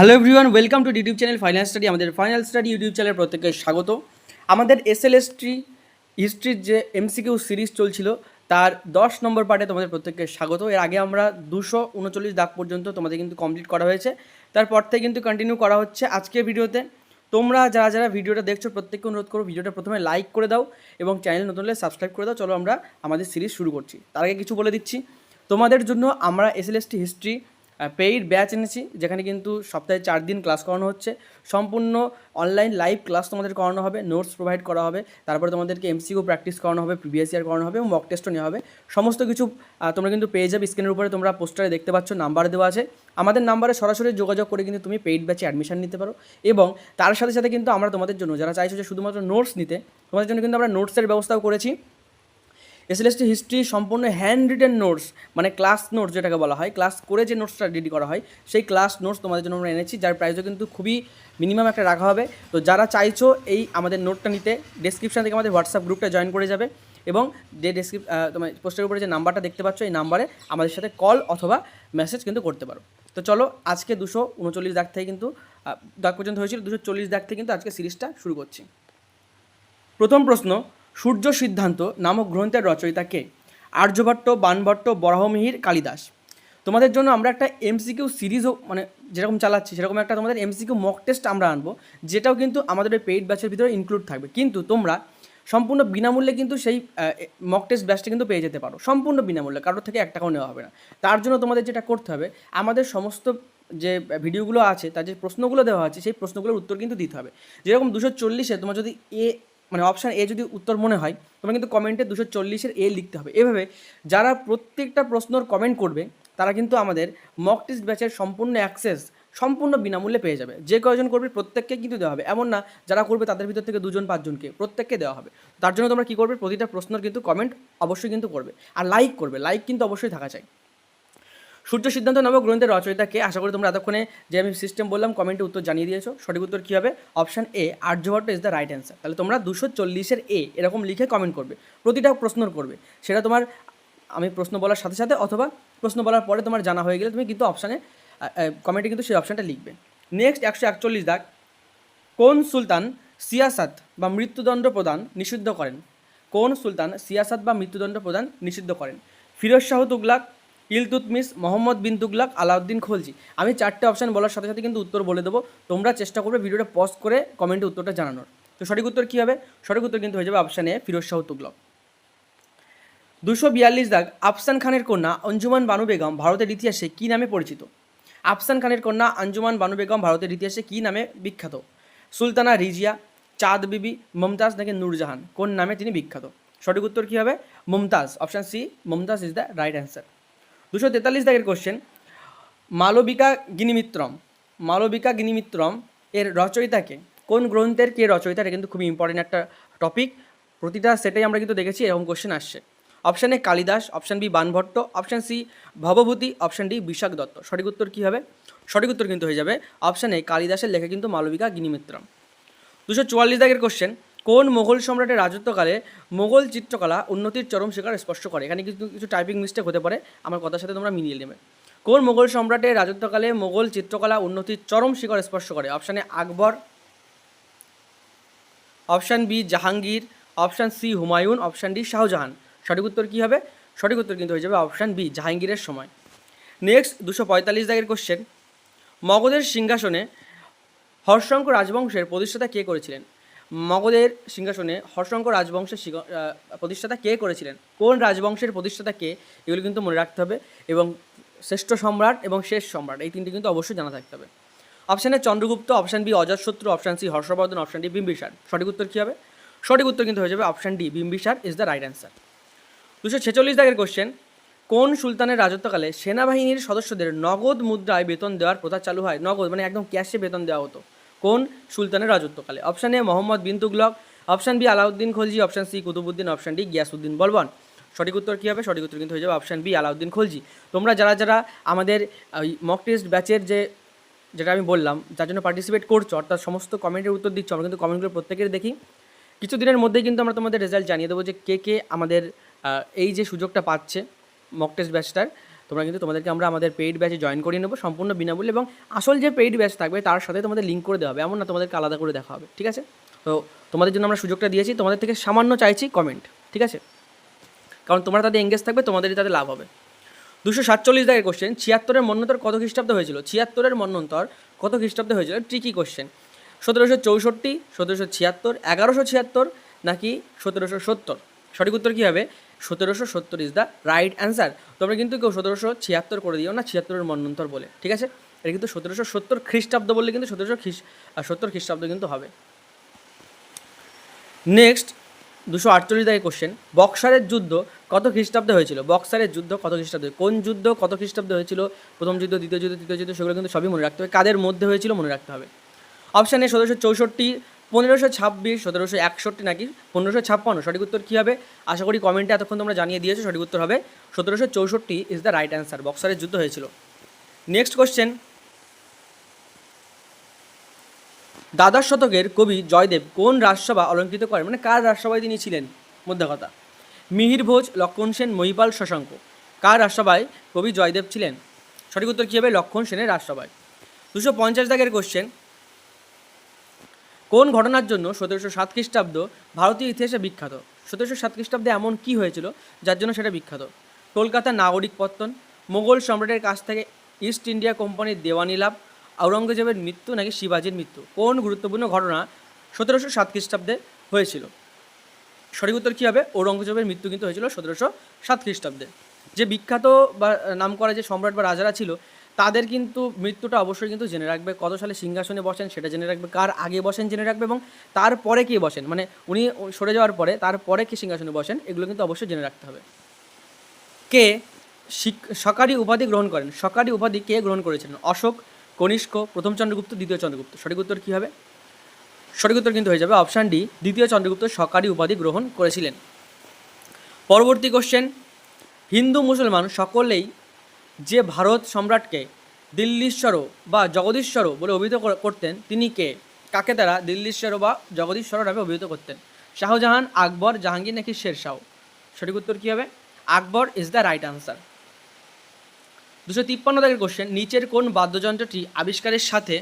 Hello everyone welcome to YouTube channel final study আমাদের final study YouTube channel প্রত্যেককে স্বাগত। আমাদের এস এসএলএসটি হিস্ট্রির যে এমসিকিউ সিরিজ চলছিল, তার দশ নম্বর পার্টে তোমাদের প্রত্যেককে স্বাগত। এর আগে আমরা দুশো উনচল্লিশ দাগ পর্যন্ত তোমাদের কিন্তু কমপ্লিট করা হয়েছে। তারপর থেকে কিন্তু কন্টিনিউ করা হচ্ছে আজকের ভিডিওতে। তোমরা যারা যারা ভিডিওটা দেখছ, প্রত্যেককে অনুরোধ করো ভিডিওটা প্রথমে লাইক করে দাও এবং চ্যানেল নতুন হলে সাবস্ক্রাইব করে দাও। চলো আমরা আমাদের সিরিজ শুরু করছি। তার আগে কিছু বলে দিচ্ছি। তোমাদের জন্য আমরা এসএলএসটি হিস্ট্রি পেইড ব্যাচ এনেছি, যেখানে কিন্তু সপ্তাহে চার দিন ক্লাস করানো হচ্ছে। সম্পূর্ণ অনলাইন লাইভ ক্লাস তোমাদের করানো হবে নোটস প্রোভাইড করা হবে, তারপরে তোমাদেরকে এমসিকিউ প্র্যাকটিস করানো হবে প্রিভিয়াস ইয়ার করানো হবে এবং মক টেস্টও নেওয়া হবে। সমস্ত কিছু তোমরা কিন্তু পেয়ে যাবে স্ক্রিনের উপরে, তোমরা পোস্টারে দেখতে পাচ্ছ নাম্বার দেওয়া আছে। আমাদের নাম্বারে সরাসরি যোগাযোগ করে কিন্তু তুমি পেইড ব্যাচে অ্যাডমিশন নিতে পারো। এবং তার সাথে সাথে কিন্তু আমরা তোমাদের জন্য, যারা চাইছো যে শুধুমাত্র নোটস নিতে, তোমাদের জন্য কিন্তু আমরা নোটসের ব্যবস্থাও করেছি। এসএলএসটি হিস্ট্রি সম্পূর্ণ হ্যান্ড রিটেন নোটস মানে ক্লাস নোটস যেটাকে বলা হয় ক্লাস করে যে নোটসটা রেডি করা হয়, সেই ক্লাস নোটস তোমাদের জন্য আমরা এনেছি, যার প্রাইসও কিন্তু খুবই মিনিমাম একটা রাখা হবে। তো যারা চাইছো এই আমাদের নোটটা নিতে ডেসক্রিপশন থেকে আমাদের হোয়াটসঅ্যাপ গ্রুপটা জয়েন করে যাবে এবং যে ডেসক্রিপ তোমার পোস্টের উপরে যে নাম্বারটা দেখতে পাচ্ছ, এই নাম্বারে আমাদের সাথে কল অথবা মেসেজ কিন্তু করতে পারো। তো চলো, আজকে দুশো উনচল্লিশ দাগ থেকে কিন্তু দাগ পর্যন্ত হয়েছিল, দুশো চল্লিশ দাগ থেকে কিন্তু আজকে সিরিজটা শুরু করছি। প্রথম প্রশ্ন সূর্য সিদ্ধান্ত নামক গ্রন্থের রচয়িতা কে? আর্যভট্ট, বানভট্ট, বরাহমিহির, কালিদাস। তোমাদের জন্য আমরা একটা এমসিকিউ সিরিজও মানে যেরকম চালাচ্ছি, সেরকম একটা তোমাদের এমসিকিউ মক টেস্ট আমরা আনব, যেটাও কিন্তু আমাদের ওই পেইড ব্যাচের ভিতরে ইনক্লুড থাকবে। কিন্তু তোমরা সম্পূর্ণ বিনামূল্যে কিন্তু সেই মক টেস্ট ব্যাচটা কিন্তু পেয়ে যেতে পারো। সম্পূর্ণ বিনামূল্যে, কারোর থেকে এক টাকাও নেওয়া হবে না। তার জন্য তোমাদের যেটা করতে হবে, আমাদের সমস্ত যে ভিডিওগুলো আছে, তার যে প্রশ্নগুলো দেওয়া আছে, সেই প্রশ্নগুলোর উত্তর কিন্তু দিতে হবে। যেরকম দুশো চল্লিশে তোমার যদি এ মানে অপশান এ যদি উত্তর মনে হয়, তোমার কিন্তু কমেন্টে দুশো চল্লিশের এ লিখতে হবে। এভাবে যারা প্রত্যেকটা প্রশ্নর কমেন্ট করবে, তারা কিন্তু আমাদের মক টেস্ট ব্যাচের সম্পূর্ণ অ্যাক্সেস সম্পূর্ণ বিনামূল্যে পেয়ে যাবে। যে কয়জন করবে প্রত্যেককে কিন্তু দেওয়া হবে। এমন না, যারা করবে তাদের ভিতর থেকে দুজন, পাঁচজনকে প্রত্যেককে দেওয়া হবে। তার জন্য তোমরা কী করবে, প্রতিটা প্রশ্নর কিন্তু কমেন্ট অবশ্যই কিন্তু করবে। আর লাইক করবে। লাইক কিন্তু অবশ্যই থাকা চাই। সূর্য সিদ্ধান্ত নামক গ্রন্থের রচয়িতাকে আশা করি তোমরা এতক্ষণে যে আমি সিস্টেম বললাম কমেন্টে উত্তর জানিয়ে দিয়েছ। সঠিক উত্তর কী হবে? Option A Aryabhatta is the right answer তাহলে তোমরা দুশো চল্লিশের এ এরকম লিখে কমেন্ট করবে। প্রতিটা প্রশ্ন করবে। সেটা তোমার, আমি প্রশ্ন বলার সাথে সাথে অথবা প্রশ্ন বলার পরে তোমার জানা হয়ে গেলে তুমি কিন্তু অপশানে কমেন্টে কিন্তু সেই অপশানটা লিখবে। নেক্সট একশো একচল্লিশ দাগ। কোন সুলতান সিয়াসাত বা মৃত্যুদণ্ড প্রদান নিষিদ্ধ করেন? কোন সুলতান সিয়াসাত বা মৃত্যুদণ্ড প্রদান নিষিদ্ধ করেন? ফিরোজ শাহ তুগলাক ইলতুতমিস মোহাম্মদ বিন তুগলাক আলাউদ্দিন খলজি। আমি চারটে অপশান বলার সাথে সাথে কিন্তু উত্তর বলে দেবো। তোমরা চেষ্টা করবে ভিডিওটা পজ করে কমেন্টে উত্তরটা জানানোর। তো সঠিক উত্তর কী হবে? সঠিক উত্তর কিন্তু হয়ে যাবে অপশান এ ফিরোজ শাহ তুগলক। দুশো বিয়াল্লিশ দাগ, আফসান খানের কন্যা অঞ্জুমান বানু বেগম ভারতের ইতিহাসে কী নামে পরিচিত? আফসান খানের কন্যা আঞ্জুমান বানু বেগম ভারতের ইতিহাসে কী নামে বিখ্যাত? সুলতানা রিজিয়া, চাঁদ বিবি, মমতাজ নাকি নূরজাহান? কোন নামে তিনি বিখ্যাত? সঠিক উত্তর কী হবে? Mumtaz option C Mumtaz is the right answer দুশো তেতাল্লিশ দাগের question Malavikagnimitram. Malavikagnimitram এর রচয়িতাকে কোন গ্রন্থের কে রচয়িতা? এটা কিন্তু খুবই ইম্পর্টেন্ট একটা টপিক প্রতিটা সেটাই আমরা কিন্তু দেখেছি, এরকম কোশ্চেন আসছে। Option A Kalidasa option B Banabhatta option C Bhavabhuti option D Vishakhadatta. সঠিক উত্তর কী হবে? সঠিক উত্তর কিন্তু হয়ে যাবে। অপশান এ কালিদাসের লেখা কিন্তু মালবিকা গিনিমিত্রম। দুশো চুয়াল্লিশ দাগের কোশ্চেন কোন মোগল সম্রাটের রাজত্বকালে মোগল চিত্রকলা উন্নতির চরম শিকার স্পর্শ করে? এখানে কিন্তু কিছু টাইপিং মিস্টেক হতে পারে। আমার কথার সাথে তোমরা মিলিয়ে নেবে। কোন মোগল সম্রাটের রাজত্বকালে মোগল চিত্রকলা উন্নতির চরম শিখর স্পর্শ করে? Option A Akbar. Option B Jahangir. Option C Humayun. Option D Shahjahan. সঠিক উত্তর কী হবে? সঠিক উত্তর কিন্তু হয়ে যাবে অপশান বি জাহাঙ্গীরের সময়। নেক্সট দুশো পঁয়তাল্লিশ দাগের কোশ্চেন মগধের সিংহাসনে হর্ষঙ্ক রাজবংশের প্রতিষ্ঠাতা কে করেছিলেন? মগধের সিংহাসনে হর্ষঙ্ক রাজবংশের প্রতিষ্ঠাতা কে করেছিলেন? কোন রাজবংশের প্রতিষ্ঠাতা কে? এগুলো কিন্তু মনে রাখতে হবে। এবং শ্রেষ্ঠ সম্রাট এবং শেষ সম্রাট, এই তিনটি কিন্তু অবশ্যই জানা থাকতে হবে। Option A Chandragupta, option B Ajatashatru option C Harshavardhana, option D Bimbisara. সঠিক উত্তর কী হবে? সঠিক উত্তর কিন্তু হয়ে যাবে option D, Bimbisara is the right answer. দুশো ছেচল্লিশ দাগের কোশ্চেন কোন সুলতানের রাজত্বকালে সেনাবাহিনীর সদস্যদের নগদ মুদ্রায় বেতন দেওয়ার প্রথা চালু হয়? নগদ মানে একদম ক্যাশে বেতন দেওয়া হতো। কোন সুলতানের রাজত্বকালে? Option A, Mohammad bin Tughlaq. Option B, Alauddin Khalji. Option C Qutbuddin option D Ghiyasuddin Balban. সঠিক উত্তর কী হবে? সঠিক উত্তর কিন্তু হয়ে যাবে অপশান বি, আলাউদ্দিন খলজি। তোমরা যারা যারা আমাদের ওই মক টেস্ট ব্যাচের যে, যেটা আমি বললাম, যার জন্য পার্টিসিপেট করছ, অর্থাৎ সমস্ত কমেন্টের উত্তর দিচ্ছ, আমরা কিন্তু কমেন্টগুলো প্রত্যেকের দেখি। কিছু দিনের মধ্যেই কিন্তু আমরা তোমাদের রেজাল্ট জানিয়ে দেবো যে কে কে আমাদের এই যে সুযোগটা পাচ্ছে মক টেস্ট ব্যাচটার তোমরা কিন্তু তোমাদেরকে আমরা আমাদের পেইড ব্যাচে জয়েন করিয়ে নেব সম্পূর্ণ বিনামূল্যে এবং আসল যে পেইড ব্যাচ থাকবে তার সাথে তোমাদের লিঙ্ক করে দেওয়া হবে। এমন না তোমাদেরকে আলাদা করে দেখা হবে, ঠিক আছে? তো তোমাদের জন্য আমরা সুযোগটা দিয়েছি, তোমাদের থেকে সামান্য চাইছি কমেন্ট ঠিক আছে? কারণ তোমরা তাদের এঙ্গেজ থাকবে, তোমাদেরই তাদের লাভ হবে। দুশো সাতচল্লিশ দাগের কোশ্চেন ছিয়াত্তরের মন্বন্তর কত খ্রিস্টাব্দে হয়েছিল? ছিয়াত্তরের মন্বন্তর কত খ্রিস্টাব্দে হয়েছিল? ট্রিকি কোশ্চেন সতেরোশো চৌষট্টি, সতেরোশো ছিয়াত্তর, এগারোশো ছিয়াত্তর, নাকি সতেরোশো সত্তর? সঠিক উত্তর কী হবে? সতেরোশো সত্তর ইজ দ্য রাইট অ্যান্সার তোমরা কিন্তু কেউ সতেরোশো ছিয়াত্তর করে দিও না, ছিয়াত্তরের মন্বন্তর বলে, ঠিক আছে? এটা কিন্তু সতেরোশো সত্তর খ্রিস্টাব্দ বললে কিন্তু সতেরোশো খ্রিস সত্তর খ্রিস্টাব্দ কিন্তু হবে। নেক্সট দুশো আটচল্লিশ দাগে কোশ্চেন বক্সারের যুদ্ধ কত খ্রিস্টাব্দে হয়েছিল? বক্সারের যুদ্ধ কত খ্রিস্টাব্দে কোন যুদ্ধ কত খ্রিস্টাব্দে হয়েছিল? প্রথম যুদ্ধ, দ্বিতীয় যুদ্ধ, তৃতীয় যুদ্ধ, সেগুলো কিন্তু সবই মনে রাখতে হবে। কাদের মধ্যে হয়েছিল মনে রাখতে হবে? অপশান এ সতেরোশো চৌষট্টি পনেরোশো ছাব্বিশ, সতেরোশো একষট্টি নাকি? পনেরোশো ছাপ্পান্ন, সঠিক উত্তর কী হবে? আশা করি কমেন্টে এতক্ষণ তোমরা জানিয়ে দিয়েছ, সঠিক উত্তর হবে সতেরোশো চৌষট্টি ইজ দ্য রাইট অ্যান্সার বক্সারের যুদ্ধ হয়েছিল। নেক্সট কোশ্চেন দ্বাদশ শতকের কবি জয়দেব কোন রাজসভা অলঙ্কৃত করেন? মানে কার রাজসভায় তিনি ছিলেন? মধ্যে কথা। মিহির ভোজ, লক্ষণ সেন, মহিপাল শশাঙ্ক। কার রাজসভায় কবি জয়দেব ছিলেন? সঠিক উত্তর কী হবে? লক্ষণ সেনের রাজসভায়। দুশো পঞ্চাশ দাগের কোশ্চেন কোন ঘটনার জন্য সতেরোশো সাত খ্রিস্টাব্দ ভারতীয় ইতিহাসে বিখ্যাত? সতেরোশো সাত খ্রিস্টাব্দে এমন কী হয়েছিল যার জন্য সেটা বিখ্যাত? কলকাতার নাগরিক পত্তন, মোগল সম্রাটের কাছ থেকে ইস্ট ইন্ডিয়া কোম্পানির দেওয়ানি লাভ আওরঙ্গজেবের মৃত্যু নাকি শিবাজির মৃত্যু? কোন গুরুত্বপূর্ণ ঘটনা সতেরোশো সাত খ্রিস্টাব্দে হয়েছিল? সঠিক উত্তর কী হবে? ঔরঙ্গজেবের মৃত্যু কিন্তু হয়েছিল সতেরোশো সাত খ্রিস্টাব্দে। যে বিখ্যাত বা নাম করা যে সম্রাট বা রাজারা ছিল তাদের কিন্তু মৃত্যুটা অবশ্যই কিন্তু জেনে রাখবে। কত সালে সিংহাসনে বসেন সেটা জেনে রাখবে। কার আগে বসেন জেনে রাখবে এবং তারপরে কে বসেন? মানে উনি সরে যাওয়ার পরে তারপরে কে সিংহাসনে বসেন, এগুলো কিন্তু অবশ্যই জেনে রাখতে হবে। কে সকারি উপাধি গ্রহণ করেন। সকারি উপাধি কে গ্রহণ করেছিলেন? অশোক, কনিষ্ক, প্রথম চন্দ্রগুপ্ত, দ্বিতীয় চন্দ্রগুপ্ত। সঠিক উত্তর কী হবে? সঠিক উত্তর কিন্তু হয়ে যাবে অপশান ডি, দ্বিতীয় চন্দ্রগুপ্ত সরকারি উপাধি গ্রহণ করেছিলেন। পরবর্তী কোশ্চেন হিন্দু মুসলমান সকলেই যে ভারত সম্রাটকে দিল্লীশ্বর বা জগদীশ্বর বলে অভিহিত করতেন, তিনি কে? কাকে তারা দিল্লীশ্বর বা জগদীশ্বর নামে অভিহিত করতেন? শাহজাহান, আকবর, জাহাঙ্গীর নাকি শেরশাহ? সঠিক উত্তর কী হবে? Akbar is the right answer দুশো তিপ্পান্ন দাগের কোশ্চেন নিচের কোন বাদ্যযন্ত্রটি আবিষ্কারের সাথে,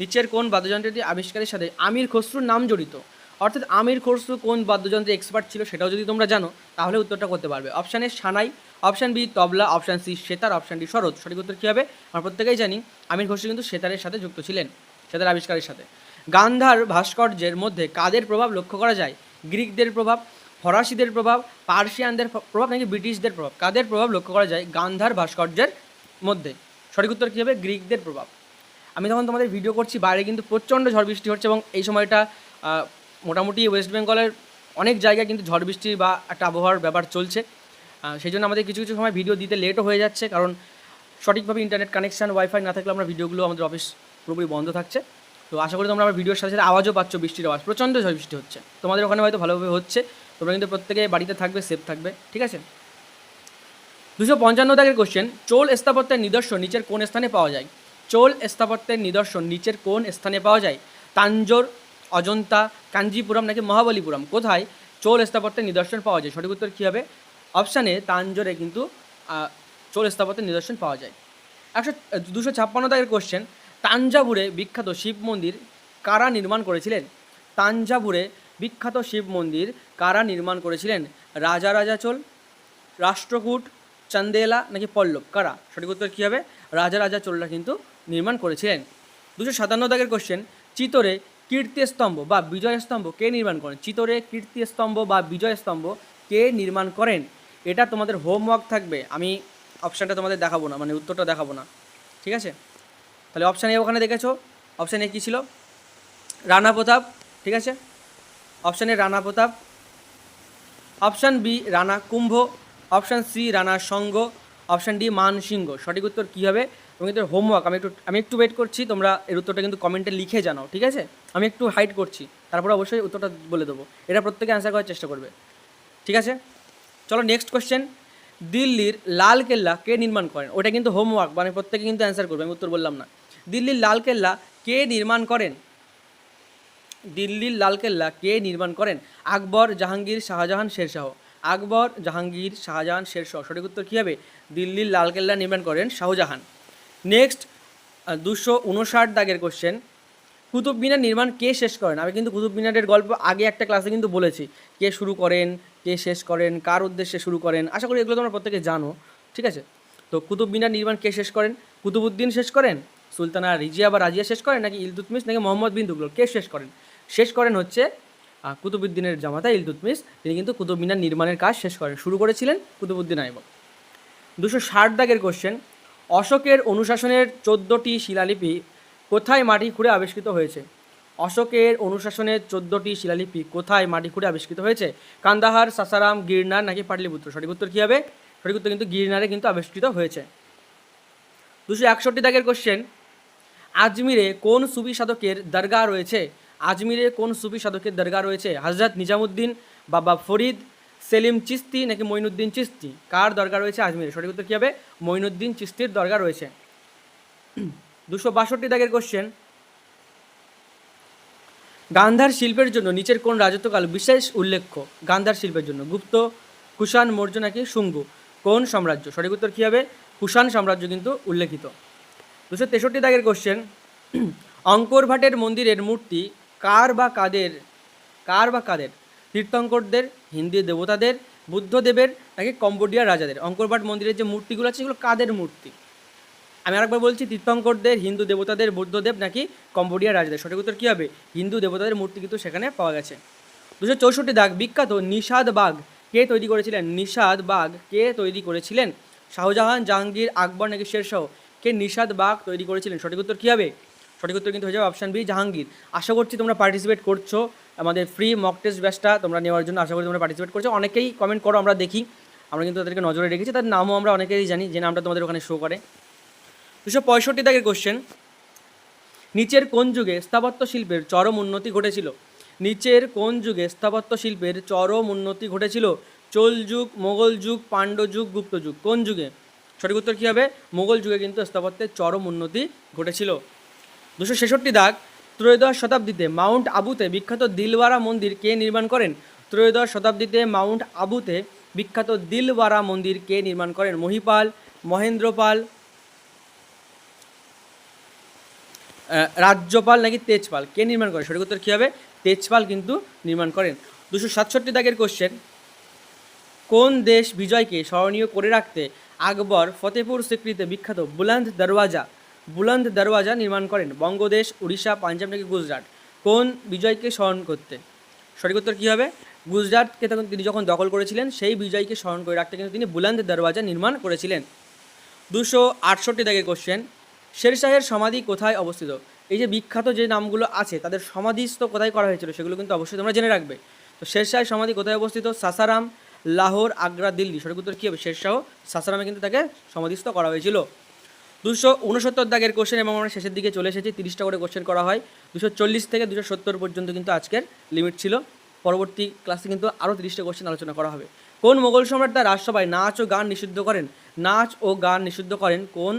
নিচের কোন বাদ্যযন্ত্রটি আবিষ্কারের সাথে আমির খসরুর নাম জড়িত? অর্থাৎ আমির খসরু কোন বাদ্যযন্ত্রে এক্সপার্ট ছিল সেটাও যদি তোমরা জানো, তাহলে উত্তরটা করতে পারবে। Option A shehnai option B tabla. Option C sitar. Option D sarod. সঠিক উত্তর কী হবে? আমরা প্রত্যেকেই জানি। আমির খসরু কিন্তু সেতারের সাথে যুক্ত ছিলেন, সেতার আবিষ্কারের সাথে। গান্ধার ভাস্কর্যের মধ্যে কাদের প্রভাব লক্ষ্য করা যায়? গ্রিকদের প্রভাব, ফরাসিদের প্রভাব, পার্সিয়ানদের প্রভাব নাকি ব্রিটিশদের প্রভাব? কাদের প্রভাব লক্ষ্য করা যায়? গান্ধার ভাস্কর্যের মধ্যে। সঠিক উত্তর কী হবে? গ্রিকদের প্রভাব। আমি তখন তোমাদের ভিডিও করছি, বাইরে কিন্তু প্রচণ্ড ঝড় বৃষ্টি হচ্ছে এবং এই সময়টা মোটামুটি ওয়েস্ট বেঙ্গলের অনেক জায়গায় কিন্তু ঝড় বৃষ্টি বা একটা আবহাওয়ার ব্যাপার চলছে। সেই জন্য আমাদের কিছু কিছু সময় ভিডিও দিতে লেটও হয়ে যাচ্ছে, কারণ সঠিকভাবে ইন্টারনেট কানেকশান ওয়াইফাই না থাকলে আমরা ভিডিওগুলো আমাদের অফিস পুরোপুরি বন্ধ থাকছে। তো আশা করি তোমরা আমার ভিডিওর সাথে সাথে আওয়াজও পাচ্ছ, বৃষ্টির আওয়াজ, প্রচণ্ড ঝড় বৃষ্টি হচ্ছে। তোমাদের ওখানে হয়তো ভালোভাবে হচ্ছে, তোমরা কিন্তু প্রত্যেকে বাড়িতে থাকবে সেফ থাকবে, ঠিক আছে? দুশো পঞ্চান্ন দাগের কোশ্চেন চোল স্থাপত্যের নিদর্শন নিচের কোন স্থানে পাওয়া যায়? চোল স্থাপত্যের নিদর্শন নিচের কোন স্থানে পাওয়া যায়? তাঞ্জোর, অজন্তা, কাঞ্জিপুরম নাকি মহাবলীপুরম? কোথায় চোল স্থাপত্যের নিদর্শন পাওয়া যায়? সঠিক উত্তর কী হবে? অপশানে তাঞ্জোরে কিন্তু চোল স্থাপত্যের নিদর্শন পাওয়া যায়। একশো, দুশো ছাপ্পান্ন দাগের কোশ্চেন তাঞ্জাভুরে বিখ্যাত শিব মন্দির কারা নির্মাণ করেছিলেন? তাঞ্জাভুরে বিখ্যাত শিব মন্দির কারা নির্মাণ করেছিলেন? রাজা রাজা চোল, রাষ্ট্রকূট, চান্দেলা নাকি পল্লব? কারা? সঠিক উত্তর কী হবে? রাজা রাজা চোলরা কিন্তু নির্মাণ করেছিলেন। দুশো সাতান্ন দাগের কোশ্চেন চিতরে কীর্তিস্তম্ভ বা বিজয় স্তম্ভ কে নির্মাণ করেন? চিতরে কীর্তিস্তম্ভ বা বিজয় স্তম্ভ কে নির্মাণ করেন? এটা তোমাদের হোমওয়ার্ক থাকবে। আমি অপশানটা তোমাদের দেখাবো না মানে উত্তরটা দেখাবো না। ঠিক আছে? তাহলে অপশান এ ওখানে দেখেছ। অপশান এ কী ছিল? রানা প্রতাপ। ঠিক আছে? Option A Rana Pratap. Option B Rana Kumbha. Option C Rana Sanga. Option D মান সিংহ। সঠিক উত্তর কী হবে? এবং এদের হোমওয়ার্ক আমি একটু আমি একটু ওয়েট করছি, তোমরা এর উত্তরটা কিন্তু কমেন্টে লিখে জানাও, ঠিক আছে? আমি একটু হাইড করছি। তারপরে অবশ্যই উত্তরটা বলে দেবো। এটা প্রত্যেকে অ্যান্সার করার চেষ্টা করবে। ঠিক আছে? চলো নেক্সট কোশ্চেন দিল্লির লাল কেল্লা কে নির্মাণ করেন? ওটা কিন্তু হোমওয়ার্ক মানে প্রত্যেকে কিন্তু অ্যান্সার করবে, আমি উত্তর বললাম না। দিল্লির লাল কেল্লা কে নির্মাণ করেন? দিল্লির লালকেল্লা কে নির্মাণ করেন? আকবর জাহাঙ্গীর শাহজাহান শেরশাহ। আকবর জাহাঙ্গীর শাহজাহান শেরশাহ, সঠিক উত্তর কী হবে? দিল্লির লালকেল্লা নির্মাণ করেন শাহজাহান। নেক্সট দুশো উনষাট দাগের কোশ্চেন কুতুব মিনার নির্মাণ কে শেষ করেন? আমি কিন্তু কুতুব মিনারের গল্প আগে একটা ক্লাসে কিন্তু বলেছি। কে শুরু করেন? কে শেষ করেন, কার উদ্দেশ্যে শুরু করেন, আশা করি এগুলো তোমরা প্রত্যেকে জানো, ঠিক আছে? তো কুতুব মিনার নির্মাণ কে শেষ করেন? কুতুবুদ্দিন শেষ করেন? সুলতানা রিজিয়া বা রাজিয়া শেষ করেন, নাকি ইলতুতমিস নাকি মোহাম্মদ বিন তুগলক কে শেষ করেন? শেষ করেন হচ্ছে কুতুবুদ্দিনের জামাতা ইলতুতমিস তিনি কিন্তু কুতুব মিনার নির্মাণের কাজ শেষ করেন, শুরু করেছিলেন কুতুবুদ্দিন আইবক। দুশো ষাট দাগের কোশ্চেন অশোকের অনুশাসনের চোদ্দোটি শিলালিপি কোথায় মাটি খুঁড়ে আবিষ্কৃত হয়েছে? অশোকের অনুশাসনের চোদ্দোটি শিলালিপি কোথায় মাটি খুঁড়ে আবিষ্কৃত হয়েছে? কান্দাহার, সাসারাম, গিরনার নাকি পাটলিপুত্র? সঠিক উত্তর কী হবে? সঠিক উত্তর কিন্তু গিরনারে কিন্তু আবিষ্কৃত হয়েছে। দুশো একষট্টি দাগের কোশ্চেন আজমিরে কোন সুবি সাধকের দরগা রয়েছে? আজমিরে কোন সুফি সাধকের দরগা রয়েছে? হজরত নিজামুদ্দিন, বাবা ফরিদ, সেলিম চিস্তি নাকি মঈনুদ্দিন চিস্তি? কার দরগা রয়েছে আজমিরে? সঠিক উত্তর কী হবে? মঈনুদ্দিন চিস্তির দরগা রয়েছে। দুশো বাষট্টি দাগের কোশ্চেন গান্ধার শিল্পের জন্য নিচের কোন রাজত্বকাল বিশেষ উল্লেখ্য? গান্ধার শিল্পের জন্য গুপ্ত, কুষাণ, মৌর্য নাকি শুঙ্গু? কোন সাম্রাজ্য? সঠিক উত্তর কী হবে? কুষাণ সাম্রাজ্য কিন্তু উল্লেখিত। দুশো তেষট্টি দাগের কোশ্চেন অঙ্কর ভাটের মন্দিরের মূর্তি কার বা কাদের, কার বা কাদের? তীর্থঙ্করদের, হিন্দি দেবতাদের, বুদ্ধদেবের নাকি কম্বোডিয়ার রাজাদের? অঙ্কর ভাট মন্দিরের যে মূর্তিগুলো আছে, সেগুলো কাদের মূর্তি? আমি আরেকবার বলছি, তীর্থঙ্করদের, হিন্দু দেবতাদের বুদ্ধদেব নাকি কম্বোডিয়ার রাজাদের? সঠিক উত্তর কী হবে? হিন্দু দেবতাদের মূর্তি কিন্তু সেখানে পাওয়া গেছে। দুশো চৌষট্টি দাগ বিখ্যাত নিষাদ বাঘ। কে তৈরি করেছিলেন? নিষাদ বাগ কে তৈরি করেছিলেন? শাহজাহান, জাহাঙ্গীর, আকবর নাকি শেরশাহ কে নিষাদ বাঘ তৈরি করেছিলেন? সঠিক উত্তর কী হবে? সঠিক উত্তর কিন্তু হয়ে যাবে অপশান বি, জাহাঙ্গীর। আশা করছি তোমরা পার্টিসিপেট করছ। আমাদের ফ্রি মক টেস্ট ব্যাচটা তোমরা নেওয়ার জন্য আশা করি তোমরা পার্টিসিপেট করছ। অনেকেই কমেন্ট করো, আমরা দেখি। আমরা কিন্তু তাদেরকে নজরে রেখেছি। তার নামও আমরা অনেকেই জানি, যে নামটা তোমাদের ওখানে শো করে। দুশো পঁয়ষট্টি দাগের কোশ্চেন নিচের কোন যুগে স্থাপত্য শিল্পের চরম উন্নতি ঘটেছিল? নিচের কোন যুগে স্থাপত্য শিল্পের চরম উন্নতি ঘটেছিল? চোল যুগ, মোগল যুগ পাণ্ড যুগ, গুপ্ত যুগ, কোন যুগে? সঠিক উত্তর কী হবে? মোগল যুগে কিন্তু স্থাপত্যের চরম উন্নতি ঘটেছিল। দুশো ছেষট্টি দাগ, ত্রয়োদশ শতাব্দীতে মাউন্ট আবুতে বিখ্যাত দিলওয়ারা মন্দির কে নির্মাণ করেন? ত্রয়োদশ শতাব্দীতে মাউন্ট আবুতে বিখ্যাত দিলওয়ারা মন্দির কে নির্মাণ করেন? মহিপাল, মহেন্দ্রপাল রাজ্যপাল নাকি তেজপাল? কে নির্মাণ করে? সঠিক উত্তর কী হবে? তেজপাল কিন্তু নির্মাণ করেন। দুশো সাতষট্টি দাগের কোশ্চেন কোন দেশ বিজয়কে স্মরণীয় করে রাখতে আকবর ফতেপুর সিক্রিতে বিখ্যাত বুলন্দ দরওয়াজা বুলন্দ দরওয়াজা নির্মাণ করেন? বঙ্গদেশ, উড়িষ্যা, পাঞ্জাব নাকি গুজরাট? কোন বিজয়কে স্মরণ করতে? সঠিক উত্তর কী হবে? গুজরাটকে তখন তিনি যখন দখল করেছিলেন, সেই বিজয়কে স্মরণ করে রাখতে কিন্তু তিনি বুলন্দ দরওয়াজা নির্মাণ করেছিলেন। দুশো আটষট্টি দাগের কোশ্চেন শেরশাহের সমাধি কোথায় অবস্থিত? এই যে বিখ্যাত যে নামগুলো আছে, তাদের সমাধিস্থ কোথায় করা হয়েছিল সেগুলো কিন্তু অবশ্যই তোমরা জেনে রাখবে। তো শেরশাহের সমাধি কোথায় অবস্থিত? সাসারাম, লাহোর, আগ্রা, দিল্লি। সঠিক উত্তর কী হবে? শেরশাহ সাসারামে কিন্তু তাকে সমাধিস্থ করা হয়েছিল। দুশো উনসত্তর দাগের কোশ্চেন এবং আমরা শেষের দিকে চলে এসেছি, তিরিশটা করে কোশ্চেন করা হয়। দুশো চল্লিশ থেকে দুশো সত্তর পর্যন্ত কিন্তু আজকের লিমিট ছিল। পরবর্তী ক্লাসে কিন্তু আরও তিরিশটা কোশ্চেন আলোচনা করা হবে। কোন মোগল সম্রাট তার রাজসভায় নাচ ও গান নিষিদ্ধ করেন? নাচ ও গান নিষিদ্ধ করেন কোন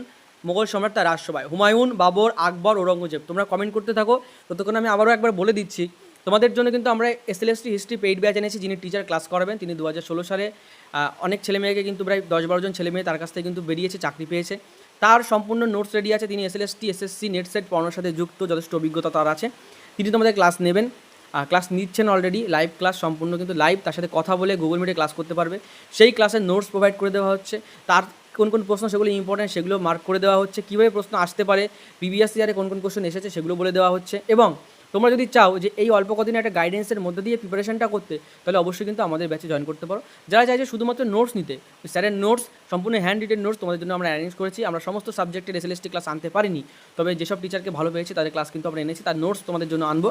মোগল সম্রাট তার রাজসভায়। হুমায়ুন, বাবর, আকবর, ঔরঙ্গজেব। তোমরা কমেন্ট করতে থাকো। ততক্ষণ আমি আবারও একবার বলে দিচ্ছি, তোমাদের জন্য কিন্তু আমরা এসএলএসটি হিস্ট্রি পেইড ব্যাচ এনেছি, যিনি টিচার ক্লাস করাবেন, তিনি দু হাজার ষোলো সালে অনেক ছেলে মেয়েকে কিন্তু প্রায় দশ বারো জন ছেলে মেয়ে তার কাছ থেকে কিন্তু বেরিয়েছে, চাকরি পেয়েছে। তার সম্পূর্ণ নোটস রেডি আছে, তিনি S L SLST SSC NET SET পড়ানোর সাথে যুক্ত, যথেষ্ট অভিজ্ঞতা তার আছে। তিনি তোমাদের ক্লাস নেবেন ক্লাস নিচ্ছেন অলরেডি লাইভ ক্লাস সম্পূর্ণ কিন্তু লাইভ তার সাথে কথা বলে গুগল মিটে ক্লাস করতে পারবে। সেই ক্লাসের নোটস প্রোভাইড করে দেওয়া হচ্ছে। তার কোন কোন প্রশ্ন সেগুলো ইম্পর্টেন্ট সেগুলো মার্ক করে দেওয়া হচ্ছে। কীভাবে প্রশ্ন আসতে পারে? প্রিভিয়াস ইয়ারে কোন কোন কোশ্চেন এসেছে সেগুলো বলে দেওয়া হচ্ছে। এবং তোমরা যদি চাও যে এই অল্প কদিনে একটা গাইডেন্সের মধ্যে দিয়ে প্রিপারেশনটা করতে, তাহলে অবশ্যই কিন্তু আমাদের ব্যাচে জয়েন করতে পারো। যারা চাইছে শুধুমাত্র নোটস নিতে স্যারের নোটস সম্পূর্ণ হ্যান্ড রিটেন নোটস তোমাদের জন্য আমরা অ্যারেঞ্জ করেছি। আমরা সমস্ত সাবজেক্টের এসএলএসটি ক্লাস আনতে পারিনি। তবে যেসব টিচারকে ভালো পেয়েছে, তাদের ক্লাস কিন্তু আমরা এনেছি, তার নোটস তোমাদের জন্য আনব।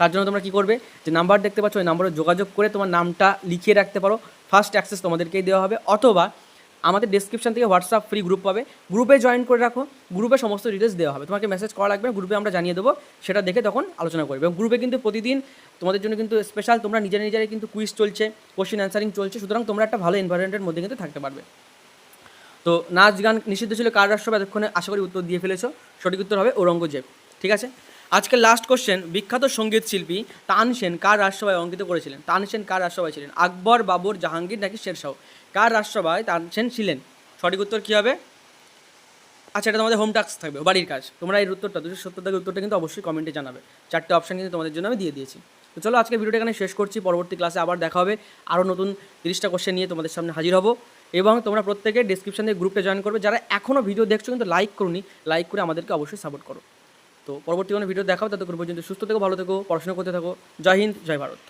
তার জন্য তোমরা কী করবে? যে নাম্বার দেখতে পাচ্ছ, ওই নাম্বারে যোগাযোগ করে তোমার নামটা লিখিয়ে রাখতে পারো। ফার্স্ট অ্যাক্সেস তোমাদেরকেই দেওয়া হবে। অথবা আমাদের ডেসক্রিপশন থেকে হোয়াটসঅ্যাপ ফ্রি গ্রুপ পাবে। গ্রুপে জয়েন করে রাখো। গ্রুপে সমস্ত ডিটেলস দেওয়া হবে। তোমাকে মেসেজ করা লাগবে গ্রুপে আমরা জানিয়ে দেবো। সেটা দেখে তখন আলোচনা করবে। এবং গ্রুপে কিন্তু প্রতিদিন তোমাদের জন্য কিন্তু স্পেশাল তোমরা নিজেরা নিজেরাই কিন্তু কুইজ চলছে কোশ্চেন অ্যান্সারিং চলছে। সুতরাং তোমরা একটা ভালো এনভায়রনমেন্টের মধ্যে কিন্তু থাকতে পারবে। তো নাচ গান নিষিদ্ধ ছিল কার রাষ্ট্র এতক্ষণে আশা করি উত্তর দিয়ে ফেলেছো। সঠিক উত্তর হবে ঔরঙ্গজেব। ঠিক আছে? আজকের লাস্ট কোশ্চেন বিখ্যাত সংগীত শিল্পী তানসেন কার রাজসভায় অঙ্কিত করেছিলেন? তানসেন কার রাজসভায় ছিলেন? আকবর বাবর জাহাঙ্গীর নাকি শেরশাহ কার রাজসভায় তানসেন ছিলেন? সঠিক উত্তর কী হবে? আচ্ছা এটা তোমাদের হোম টাস্ক থাকবে, বাড়ির কাজ। তোমরা এই উত্তরটা, দুশো সত্তর থেকে উত্তরটা কিন্তু অবশ্যই কমেন্টে জানাবে। চারটে অপশন কিন্তু তোমাদের জন্য আমি দিয়ে দিয়েছি। তো চলো, আজকে ভিডিওটা এখানে শেষ করছি। পরবর্তী ক্লাসে আবার দেখা হবে। আরও নতুন তিরিশটা কোশ্চেন নিয়ে তোমাদের সামনে হাজির হব। এবং তোমরা প্রত্যেকে ডিসক্রিপশন দিয়ে গ্রুপে জয়েন করবে। যারা এখনও ভিডিও দেখছ কিন্তু লাইক করুনি লাইক করে আমাদেরকে অবশ্যই সাপোর্ট করো। তো পরবর্তী কোনো ভিডিও দেখাও ততক্ষণ পর্যন্ত সুস্থ থেকো, ভালো থেকো, পড়াশোনা করতে থাকো। জয় হিন্দ, জয় ভারত।